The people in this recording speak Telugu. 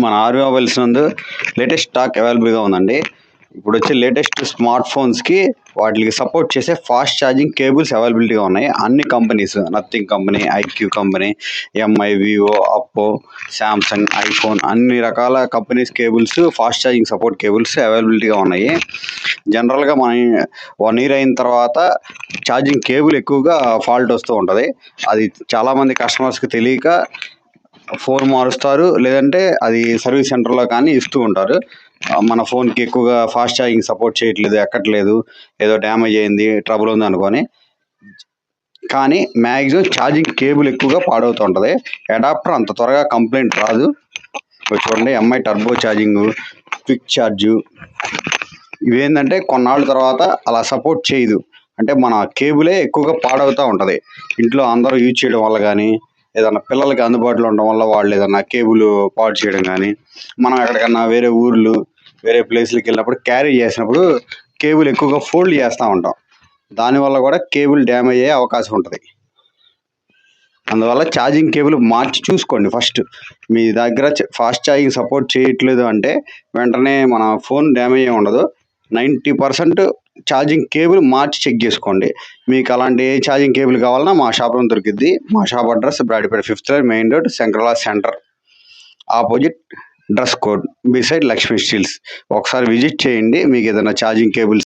మన ఆర్వీ మొబైల్స్ నందు లేటెస్ట్ స్టాక్ అవైలబుల్గా ఉందండి. ఇప్పుడు వచ్చే లేటెస్ట్ స్మార్ట్ ఫోన్స్కి వాటికి సపోర్ట్ చేసే ఫాస్ట్ ఛార్జింగ్ కేబుల్స్ అవైలబిలిటీగా ఉన్నాయి. అన్ని companies nothing company iQOO company Mi Vivo Oppo Samsung iPhone అన్ని రకాల companies cables fast charging support cables అవైలబిలిటీగా ఉన్నాయి. జనరల్గా మన వన్ ఇయర్ అయిన తర్వాత ఛార్జింగ్ కేబుల్ ఎక్కువగా ఫాల్ట్ వస్తూ ఉంటుంది. అది చాలామంది కస్టమర్స్కి తెలియక ఫోన్ మారుస్తారు. లేదంటే అది సర్వీస్ సెంటర్లో కానీ ఇస్తూ ఉంటారు. మన ఫోన్కి ఎక్కువగా ఫాస్ట్ ఛార్జింగ్ సపోర్ట్ చేయట్లేదు ఎక్కట్లేదు ఏదో డ్యామేజ్ అయింది ట్రబుల్ ఉంది అనుకొని. కానీ మ్యాక్సిమం ఛార్జింగ్ కేబుల్ ఎక్కువగా పాడవుతూ ఉంటుంది. అడాప్టర్ అంత త్వరగా కంప్లైంట్ రాదు. చూడండి Mi turbo charging quick charge ఇవేంటంటే కొన్నాళ్ళ తర్వాత అలా సపోర్ట్ చేయదు. అంటే మన కేబులే ఎక్కువగా పాడవుతూ ఉంటుంది. ఇంట్లో అందరూ యూజ్ చేయడం వల్ల కానీ ఏదన్నా పిల్లలకి అందుబాటులో ఉండడం వల్ల వాళ్ళు ఏదన్నా కేబుల్ పాడు చేయడం కానీ మనం ఎక్కడికన్నా వేరే ఊర్లు వేరే ప్లేస్లకి వెళ్ళినప్పుడు క్యారీ చేసినప్పుడు కేబుల్ ఎక్కువగా ఫోల్డ్ చేస్తూ ఉంటాం. దానివల్ల కూడా కేబుల్ డ్యామేజ్ అయ్యే అవకాశం ఉంటుంది. అందువల్ల ఛార్జింగ్ కేబుల్ మార్చి చూసుకోండి ఫస్ట్. మీ దగ్గర ఫాస్ట్ ఛార్జింగ్ సపోర్ట్ చేయట్లేదు అంటే వెంటనే మన ఫోన్ డ్యామేజ్ ఉండదు. నైంటీ పర్సెంట్ ఛార్జింగ్ కేబుల్ మార్చి చెక్ చేసుకోండి. మీకు అలాంటి ఏ ఛార్జింగ్ కేబుల్ కావాలన్నా మా షాప్లో దొరికిద్ది. మా shop address Brodipet fifth main road శంకర్లా centre opposite dress code beside Lakshmi steels ఒకసారి విజిట్ చేయండి. మీకు ఏదైనా ఛార్జింగ్ కేబుల్స్